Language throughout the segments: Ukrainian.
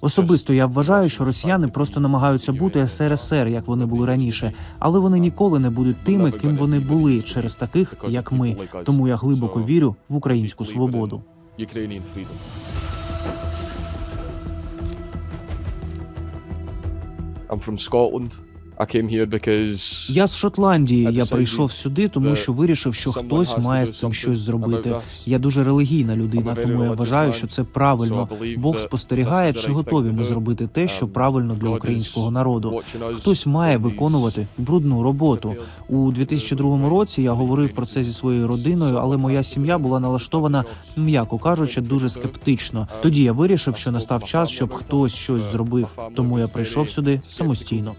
Особисто я вважаю, що росіяни просто намагаються бути СРСР, як вони були раніше, але вони ніколи не будуть тими, ким вони були, через таких, як ми. Тому я глибоко вірю в українську свободу. I'm from Scotland. I came here because Я з Шотландії. Я прийшов сюди, тому що вирішив, що хтось має з цим щось зробити. Я дуже релігійна людина, тому я вважаю, що це правильно. Бог спостерігає, чи готові ми зробити те, що Um, правильно для українського народу. Хтось має виконувати брудну роботу. У 2002 році я говорив про це зі своєю родиною, але моя сім'я була налаштована, м'яко кажучи, дуже скептично. Тоді я вирішив, що настав час, щоб хтось щось зробив. Тому я прийшов сюди самостійно.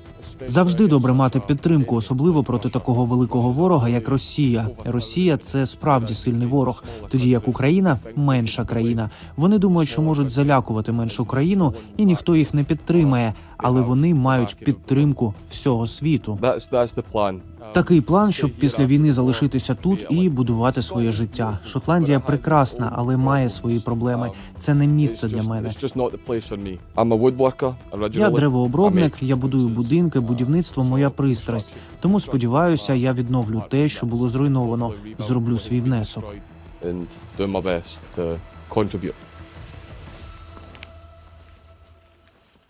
Завжди добре мати підтримку, особливо проти такого великого ворога, як Росія. Росія це справді сильний ворог, тоді як Україна менша країна. Вони думають, що можуть залякувати меншу країну, і ніхто їх не підтримає, але вони мають підтримку всього світу. Такий план, щоб після війни залишитися тут і будувати своє життя. Шотландія прекрасна, але має свої проблеми. Це не місце для мене. Я деревообробник, я будую будинки, будівництво моя пристрасть. Тому сподіваюся, я відновлю те, що було зруйновано. Зроблю свій внесок.